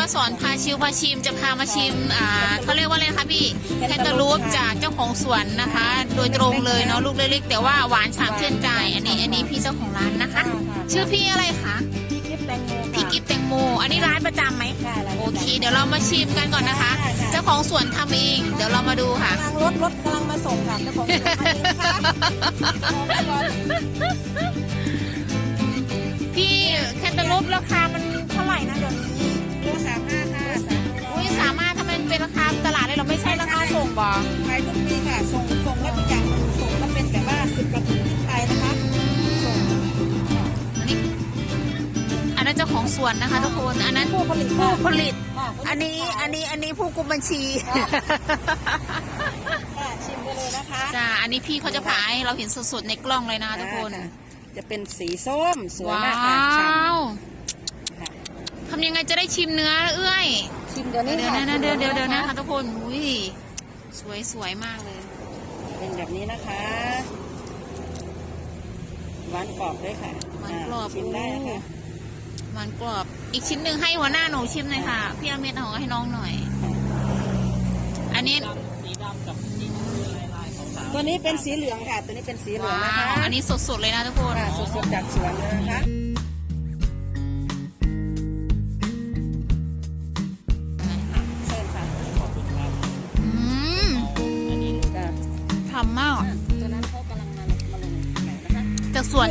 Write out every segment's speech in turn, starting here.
ป้าสอนพาชิวพาชิมจะพามาชิมอ่าเขาเรียกว่าอะไรนะคะพี่แคนตาลูปจากเจ้าของสวนนะคะ โดยตรงเลยเนาะลูกเล็กๆแต่ว่าหวานฉ่ำชื่นใจ อันนี้อันนี้พี่เจ้าของร้านนะคะ ชื่อพี่อะไรคะพี่กิฟแตงโมพี่กิฟแตงโม อันนี้ร้านประจำไหมค่ะอะไรโอเค เดี๋ยวเรามาชิมกันก่อนนะคะ เจ้าของสวนทำเอง เดี๋ยวเรามาดูค่ะกำลังรถรถกำลังมาส่งค่ะเจ้าของสวนมาเองค่ะรอไว้ก่อนพี่แคนตาลูปราคามันเท่าไหร่นะเดี๋ยวนี้โลสามห้าค่ะสามโลอุ้ยสามารถทำไมมันเป็นราคาตลาดเลยเราไม่ใช่ราคาส่งบอขายทุกปีค่ะ ส่งส่งแล้วอีกอย่างหนึ่งส่งก็เป็นแบบว่าสิบกระถุงขึ้นไปนะคะ ส่งอันนี้อันนั้นเจ้าของสวนนะคะ ทุกคน อันนั้นผู้ผลิตผู้ค่ะผลิต ค่ะอันนี้อันนี้อันนี้ผู้กุมบัญชี ค่ะชิมได้เลยนะคะจ้า อันนี้พี่เขาจะผ่าให้เราเห็นสดๆในกล้องเลยนะคะทุกคนะจะเป็นสีส้มสวยว้ามากค่ะฉ่วำค่ะ ทำยังไงจะได้ชิมเนื้อเอ้ยชิมเดี๋ยวนี้เดี๋ยวค่ะนะเดี๋ยวเดี๋ยวเดี๋ยวนะชิมคะทุกคนอุ้ยสวยสวยมากเลย เป็นแบบนี้นะคะหวานกรอบด้วยค่ะหวานกรอบชิมได้นะคะมันกรอบ อีกชิ้นหนึ่งให้หัวหน้าหนูชิมหน่อยค่ะ พี่อาเมดเอาให้น้องหน่อย อันนี้ตัวนี้เป็นสีเหลืองค่ะ ตัวนี้เป็นสีเหลืองว้านะคะวอันนี้สดๆเลยนะทุกคนค่ะสดๆจากสวนเลยนะคะ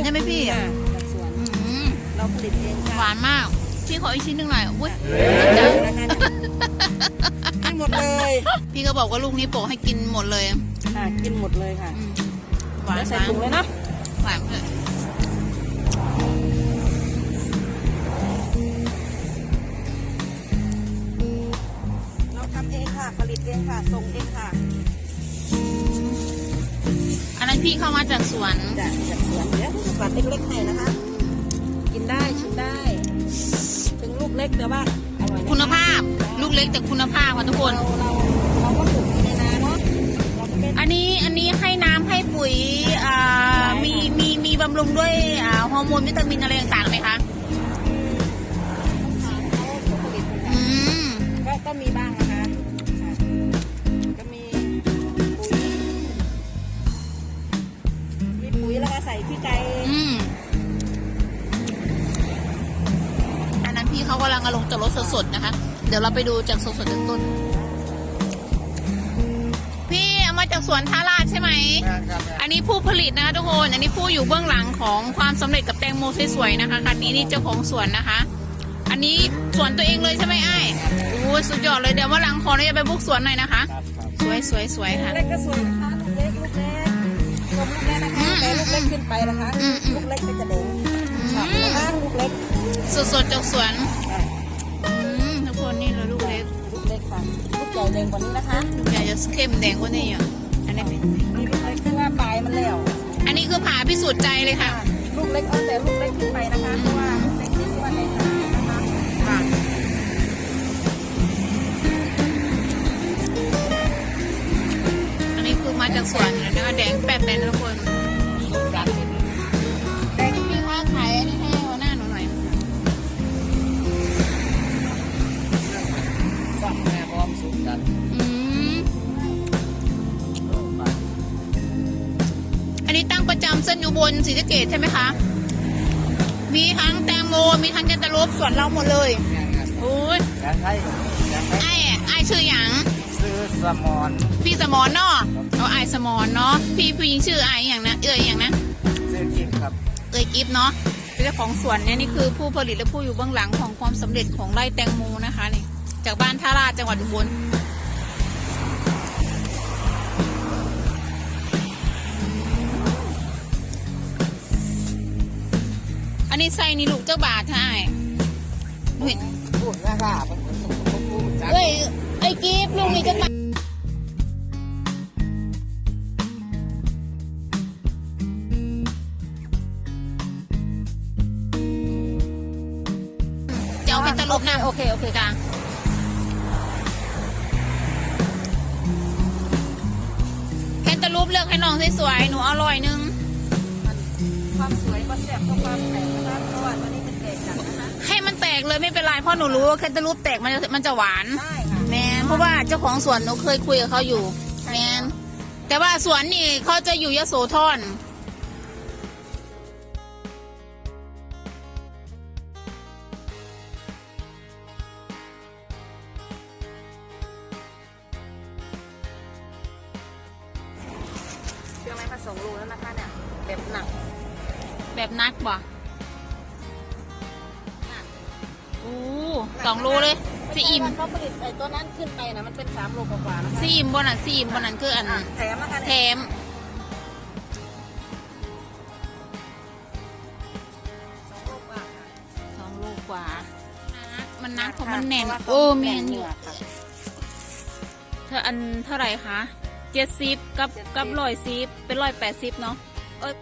ใช่ไหมพี่ค่ะจากสวนอืมเราผลิตเองค่ะหวานมาก พี่ขออีกชิ้นหนึ่งหน่อยอุ้ยเดี๋จัยวงนะคะกินหมดเลยพี่ก็บอกว่าลูกนี้โปะให้กินหมดเลยค่ะกินหมดเลยค่ะอืมหวานเดี๋ยวใส่มากถุงเลยเนาะหวานเลยเราทำเองค่ะ ผลิตเองค่ะ ส่งเองค่ะอันนั้นพี่เข้ามาจากสวน จากจากส วนเดี๋ยวปัดเล็กๆให้นะคะ กินได้ชิมได้ ถึงลูกเล็กแต่ว่าอร่อยนะะคุณภาพ ลูกเล็กแต่คุณภาพค่ะทุกคนเราเราเราก็ปลูกในนาเนาะเราก็เป็นอันนี้อันนี้ให้น้ำให้ปุ๋ยอ่ามีมีมีบำรุงด้วยอ่าฮอร์โมนวิตามินอะไรต่างๆไหมคะถามเขาผู้ผลิตเหมือนกัอืนมก็ก็มีบ้าง ปุ๋ยแล้วก็ใส่ขี้ไก่อืมอันนั้นพี่เขากำลังเอาลงจากรถสดๆนะคะ เดี๋ยวเราไปดูจากสดๆจากต้น พี่เอามาจากสวนทาราชใช่ไหม อันนี้ผู้ผลิตนะคะทุกคน อันนี้ผู้อยู่เบื้องหลังของความสำเร็จกับแตงโมสวยๆนะคะคันนี้นี่เจ้าของสวนนะคะ อันนี้สวนตัวเองเลยใช่ไหมไอ้ายโอ้ยสุดยอดเลยเดี๋ยวว่าหลังขอเราจะไปบุกสวนหน่อยนะคะ สวยสวยสวยค่ะเล็กก็สวยนะคะลูกเล็กลูกเล็กช มลูกเล็กนะคะแต่ลูกเล็กขึ้นไปนะคะ ลูกเล็กก็จะแดงฉ่ำนะคะลูกเล็กสดๆจากสวนทุกคนนี่เลยลูกเล็ก ลูกเล็กค่ะ ลูกใหญ่แดงกว่านี้นะคะ ลูกใหญ่จะเข้มแดงกว่านี้อะ อันนี้เป็นนี่ลูกเล็กคือว่าปลายมันแล้วอันนี้คือผ่าพิสูจน์ใจเลยค่ะ ลูกเล็กเอาแต่ลูกเล็กขึ้นไปนะคะ เพราะว่าลูกเล็กนี่คือว่าใน มาจากสวนนะคะแดงแป๊ดเลยนะทุกคนแดงพี่ค้าขายอันนี้ให้หัวหน้าหนูหน่อยฟังแม่พร้อมสุขกันอืมอันนี้ตั้งประจำเส้นอยู่บนศรีสะเกดใช่ไหมคะ มีทั้งแตงโม มีทั้งแคนตาลูปสวนเราหมดเลย โอ้ยอยากให้อยากให้ไอ้ไอ้ชื่ออย่าง ซื้อสมอนพี่สมอนเนาะเอาไอ้สมอนเนาะพี่ผู้หญิงชื่อไอ้อย่างนะเอ้ยอย่างนะซื้อกินครับเอ้ยกิฟเนาะเป็นเจ้าของสวนเนี่ยนี่คือผู้ผลิตและผู้อยู่เบื้องหลังของความสำเร็จของไร่แตงโมนะคะนี่จากบ้านท่าราชจังหวัดอุบลอันนี้ใส่นี่ลูกเจ้าบาทใช่เห็นพูดนะค่ะมันต้องพูดจักเอ้ยไอ้กิฟลูกนี่เจ้าบาทจะเอาเป็นตลบนะโอเคโอเคกลางแคนตาลูปเลือกให้น้องสวยๆหนูอร่อยนึง ความสวยก็แซ่บก็ความแปลกนะคะเพราะว่าตัวนี้เป็นแปลกจัดนะคะให้มันแตกเลยไม่เป็นไรเพราะหนูรู้ว่าแคนตาลูปแตกมันจะมันจะหวาน ได้ค่ะแมน เพราะว่าเจ้าของสวนหนูเคยคุยกับเขาอยู่แมนแต่ว่าสวนนี่เขาจะอยู่ยโสธรเชื่อไหมคะสองโลแล้วนะคะเนี่ยแบบหนัก แบบนักบ่อู้สองโลเลย ซีอิ่มเขาผลิตไอ้ตัวนั้นขึ้นไปนะมันเป็นสามโลกว่าๆนะคะซีอิ่มบนนั้นซีอิ่มบนนั้นคืออันอะแถมนะคะแถเนี่ยมสองโลกว่าค่ะสองโลกว่านักมันนักเพราะมันแน่นเพราะว่าโอ้แมนเหอยู่งื่อค่ะเธออันเท่าไหร่คะเจ็ดสิบกับ70กับร้อยสิบเป็นร้อยแปดสิบเนาะเอ้ย